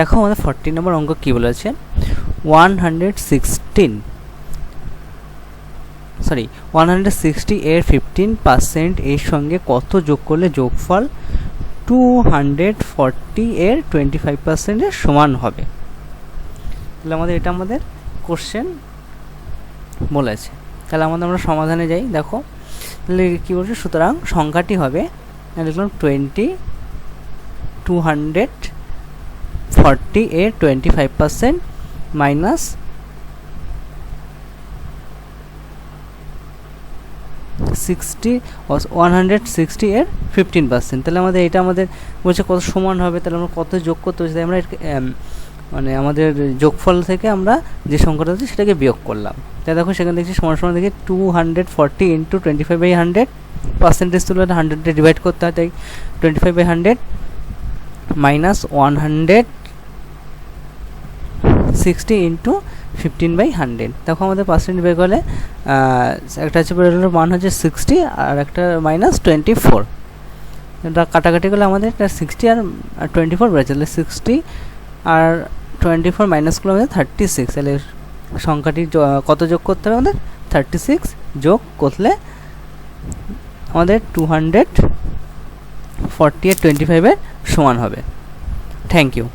দেখো আমাদের ফর্টি নম্বর অঙ্ক কী বলেছে? One hundred sixteen sorry one hundred sixty এর ফিফটিন পার্সেন্ট এর সঙ্গে কত যোগ করলে যোগফল? টু হান্ড্রেড ফর্টি এর টোয়েন্টি ফাইভ পার্সেন্টের সমান হবে। তাহলে আমাদের এটা আমাদের কোশ্চেন বলেছে। তাহলে আমাদের আমরা সমাধানে যাই, দেখো। তাহলে কী বলছে? সুতরাং সংখ্যাটি হবে লিখলাম টোয়েন্টি টু হান্ড্রেড ফর্টি এর twenty five percent minus sixty one hundred sixty এর ফিফটিন পার্সেন্ট তাহলে আমাদের এটা আমাদের বলছে কত সমান হবে, তাহলে আমরা কত যোগ করতে হচ্ছে আমরা মানে আমাদের যোগফল থেকে আমরা যে সংখ্যাটা হচ্ছে সেটাকে বিয়োগ করলাম। তাই দেখো সেখানে দেখছি সমান সমান দেখি two hundred forty into twenty five by hundred percentage তুলে হান্ড্রেডে ডিভাইড করতে হয়, তাই twenty five by hundred minus one hundred sixty into fifteen by hundred দেখো আমাদের পার্সেন্ট বের করলে একটা হচ্ছে বেরোলো মান হচ্ছে সিক্সটি আর একটা মাইনাস টোয়েন্টি ফোর কাটাকাটি করলে আমাদের একটা সিক্সটি আর টোয়েন্টি ফোর বেড়েছে তাহলে সিক্সটি আর টোয়েন্টি ফোর মাইনাস করলে আমাদের থার্টি সিক্স তাহলে সংখ্যাটি কত যোগ করতে হবে আমাদের? থার্টি সিক্স যোগ করলে আমাদের টু হান্ড্রেড ফর্টি আর টোয়েন্টি ফাইভের সমান হবে। Thank you